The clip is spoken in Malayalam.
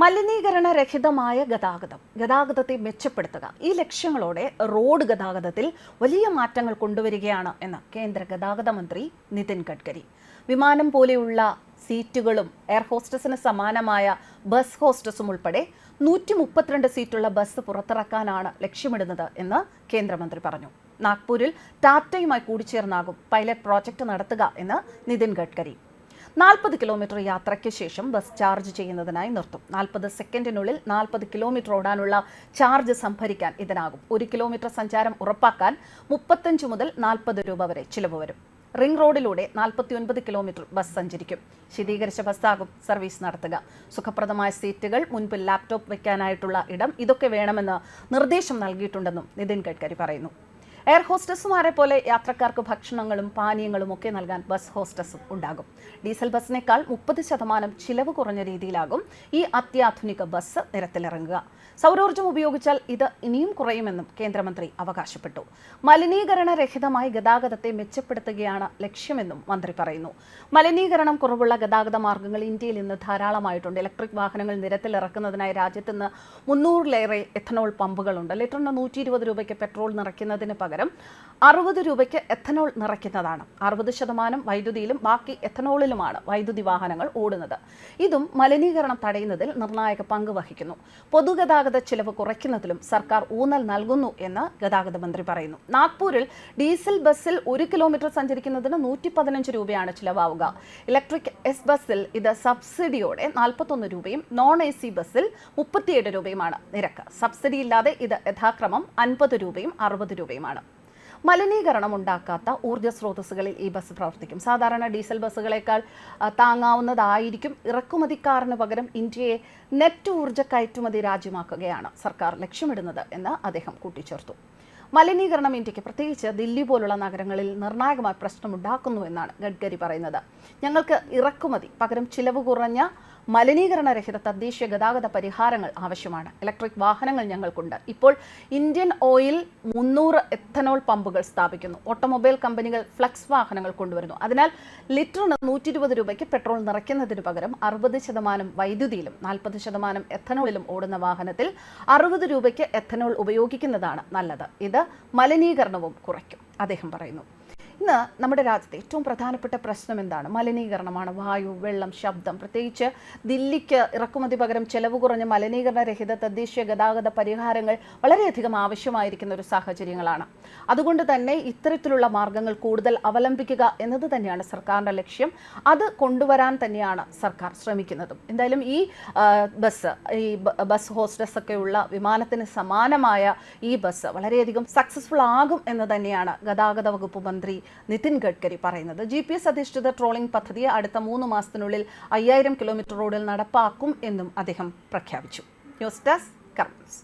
മലിനീകരണ രഹിതമായ ഗതാഗതം ഗതാഗതത്തെ മെച്ചപ്പെടുത്തുക. ഈ ലക്ഷ്യങ്ങളോടെ റോഡ് ഗതാഗതത്തിൽ വലിയ മാറ്റങ്ങൾ കൊണ്ടുവരികയാണ് എന്ന് കേന്ദ്ര ഗതാഗത മന്ത്രി നിതിൻ ഗഡ്കരി. വിമാനം പോലെയുള്ള സീറ്റുകളും എയർ ഹോസ്റ്റസിന് സമാനമായ ബസ് ഹോസ്റ്റസും ഉൾപ്പെടെ നൂറ്റി മുപ്പത്തിരണ്ട് സീറ്റുള്ള ബസ് പുറത്തിറക്കാനാണ് ലക്ഷ്യമിടുന്നത് എന്ന് കേന്ദ്രമന്ത്രി പറഞ്ഞു. നാഗ്പൂരിൽ ടാറ്റയുമായി കൂടിച്ചേർന്നാകും പൈലറ്റ് പ്രോജക്റ്റ് നടത്തുക എന്ന് നിതിൻ ഗഡ്കരി. നാൽപ്പത് കിലോമീറ്റർ യാത്രയ്ക്ക് ശേഷം ബസ് ചാർജ് ചെയ്യുന്നതിനായി നിർത്തും. നാൽപ്പത് സെക്കൻഡിനുള്ളിൽ നാൽപ്പത് കിലോമീറ്റർ ഓടാനുള്ള ചാർജ് സംഭരിക്കാൻ ഇതിനാകും. ഒരു കിലോമീറ്റർ സഞ്ചാരം ഉറപ്പാക്കാൻ മുപ്പത്തഞ്ച് മുതൽ നാൽപ്പത് രൂപ വരെ ചിലവ് വരും. റിംഗ് റോഡിലൂടെ നാൽപ്പത്തിയൊൻപത് കിലോമീറ്റർ ബസ് സഞ്ചരിക്കും. ശീതീകരിച്ച ബസ്സാകും സർവീസ് നടത്തുക. സുഖപ്രദമായ സീറ്റുകൾ മുൻപിൽ ലാപ്ടോപ്പ് വെക്കാനായിട്ടുള്ള ഇടം ഇതൊക്കെ വേണമെന്ന് നിർദ്ദേശം നൽകിയിട്ടുണ്ടെന്നും നിതിൻ ഗഡ്കരി പറയുന്നു. എയർ ഹോസ്റ്റസുമാരെ പോലെ യാത്രക്കാർക്ക് ഭക്ഷണങ്ങളും പാനീയങ്ങളും ഒക്കെ നൽകാൻ ബസ് ഹോസ്റ്റസും ഉണ്ടാകും. ഡീസൽ ബസ്സിനേക്കാൾ മുപ്പത് ശതമാനം ചിലവ് കുറഞ്ഞ രീതിയിലാകും ഈ അത്യാധുനിക ബസ് നിരത്തിലിറങ്ങുക. സൗരോർജം ഉപയോഗിച്ചാൽ ഇത് ഇനിയും കുറയുമെന്നും കേന്ദ്രമന്ത്രി അവകാശപ്പെട്ടു. മലിനീകരണ രഹിതമായി ഗതാഗതത്തെ മെച്ചപ്പെടുത്തുകയാണ് ലക്ഷ്യമെന്നും മന്ത്രി പറയുന്നു. മലിനീകരണം കുറവുള്ള ഗതാഗത മാർഗങ്ങൾ ഇന്ത്യയിൽ ഇന്ന് ധാരാളമായിട്ടുണ്ട്. ഇലക്ട്രിക് വാഹനങ്ങൾ നിരത്തിലിറക്കുന്നതിനായി രാജ്യത്ത് നിന്ന് മുന്നൂറിലേറെ എഥനോൾ പമ്പുകളുണ്ട്. ലിറ്ററിന് നൂറ്റി ഇരുപത് രൂപയ്ക്ക് പെട്രോൾ നിറയ്ക്കുന്നതിന് പകരം അറുപത് രൂപയ്ക്ക് എഥനോൾ നിറയ്ക്കുന്നതാണ്. അറുപത് ശതമാനം വൈദ്യുതിയിലും ബാക്കി എഥനോളിലുമാണ് വൈദ്യുതി വാഹനങ്ങൾ ഓടുന്നത്. ഇതും മലിനീകരണം തടയുന്നതിൽ നിർണായക പങ്ക് വഹിക്കുന്നു. പൊതുഗതാഗത ചെലവ് കുറയ്ക്കുന്നതിലും സർക്കാർ ഊന്നൽ നൽകുന്നു എന്ന് ഗതാഗത മന്ത്രി പറയുന്നു. നാഗ്പൂരിൽ ഡീസൽ ബസ്സിൽ ഒരു കിലോമീറ്റർ സഞ്ചരിക്കുന്നതിന് നൂറ്റി പതിനഞ്ച് രൂപയാണ് ചിലവാവുക. ഇലക്ട്രിക് എസ് ബസ്സിൽ ഇത് സബ്സിഡിയോടെ നാൽപ്പത്തൊന്ന് രൂപയും നോൺ എ സി ബസ്സിൽ മുപ്പത്തിയേഴ് രൂപയുമാണ് നിരക്ക്. സബ്സിഡി ഇല്ലാതെ ഇത് യഥാക്രമം അൻപത് രൂപയും അറുപത് രൂപയുമാണ്. മലിനീകരണം ഉണ്ടാക്കാത്ത ഊർജ സ്രോതസ്സുകളിൽ ഈ ബസ് പ്രവർത്തിക്കും. സാധാരണ ഡീസൽ ബസ്സുകളേക്കാൾ താങ്ങാവുന്നതായിരിക്കും ഇറക്കുമതിക്കാരന് പകരം ഇന്ത്യയെ നെറ്റ് ഊർജ കയറ്റുമതി രാജ്യമാക്കുകയാണ് സർക്കാർ ലക്ഷ്യമിടുന്നത് എന്ന് അദ്ദേഹം കൂട്ടിച്ചേർത്തു. മലിനീകരണം ഇന്ത്യയ്ക്ക് പ്രത്യേകിച്ച് ദില്ലി പോലുള്ള നഗരങ്ങളിൽ നിർണായകമായ പ്രശ്നമുണ്ടാക്കുന്നു എന്നാണ് ഗഡ്കരി പറയുന്നത്. ഞങ്ങൾക്ക് ഇറക്കുമതി പകരം ചിലവ് കുറഞ്ഞ മലിനീകരണരഹിത തദ്ദേശീയ ഗതാഗത പരിഹാരങ്ങൾ ആവശ്യമാണ്. ഇലക്ട്രിക് വാഹനങ്ങൾ ഞങ്ങൾക്കുണ്ട്. ഇപ്പോൾ ഇന്ത്യൻ ഓയിൽ മുന്നൂറ് എത്തനോൾ പമ്പുകൾ സ്ഥാപിക്കുന്നു. ഓട്ടോമൊബൈൽ കമ്പനികൾ ഫ്ലക്സ് വാഹനങ്ങൾ കൊണ്ടുവരുന്നു. അതിനാൽ ലിറ്ററിന് നൂറ്റി ഇരുപത് രൂപയ്ക്ക് പെട്രോൾ നിറയ്ക്കുന്നതിന് പകരം അറുപത് ശതമാനം വൈദ്യുതിയിലും നാൽപ്പത് ശതമാനം എത്തനോളിലും ഓടുന്ന വാഹനത്തിൽ അറുപത് രൂപയ്ക്ക് എത്തനോൾ ഉപയോഗിക്കുന്നതാണ് നല്ലത്. ഇത് മലിനീകരണവും കുറയ്ക്കും. അദ്ദേഹം പറയുന്നു. ഇന്ന് നമ്മുടെ രാജ്യത്തെ ഏറ്റവും പ്രധാനപ്പെട്ട പ്രശ്നം എന്താണ്? മലിനീകരണമാണ്. വായു വെള്ളം ശബ്ദം. പ്രത്യേകിച്ച് ദില്ലിക്ക് ഇറക്കുമതി പകരം ചെലവ് കുറഞ്ഞ മലിനീകരണരഹിത തദ്ദേശീയ ഗതാഗത പരിഹാരങ്ങൾ വളരെയധികം ആവശ്യമായിരിക്കുന്ന ഒരു സാഹചര്യങ്ങളാണ്. അതുകൊണ്ട് തന്നെ ഇത്തരത്തിലുള്ള മാർഗങ്ങൾ കൂടുതൽ അവലംബിക്കുക എന്നത് തന്നെയാണ് സർക്കാരിന്റെ ലക്ഷ്യം. അത് കൊണ്ടുവരാൻ തന്നെയാണ് സർക്കാർ ശ്രമിക്കുന്നതും. എന്തായാലും ഈ ബസ് ഈ ബസ് ഹോസ്റ്റസ് ഒക്കെ ഉള്ള വിമാനത്തിന് സമാനമായ ഈ ബസ് വളരെയധികം സക്സസ്ഫുൾ ആകും എന്ന് തന്നെയാണ് ഗതാഗത വകുപ്പ് മന്ത്രി നിതിൻ ഗഡ്കരി പറയുന്നത്. ജി പി എസ് അധിഷ്ഠിത ട്രോളിംഗ് പദ്ധതി അടുത്ത മൂന്ന് മാസത്തിനുള്ളിൽ അയ്യായിരം കിലോമീറ്റർ റോഡിൽ നടപ്പാക്കും എന്നും അദ്ദേഹം പ്രഖ്യാപിച്ചു. News desk കർമ്മസ്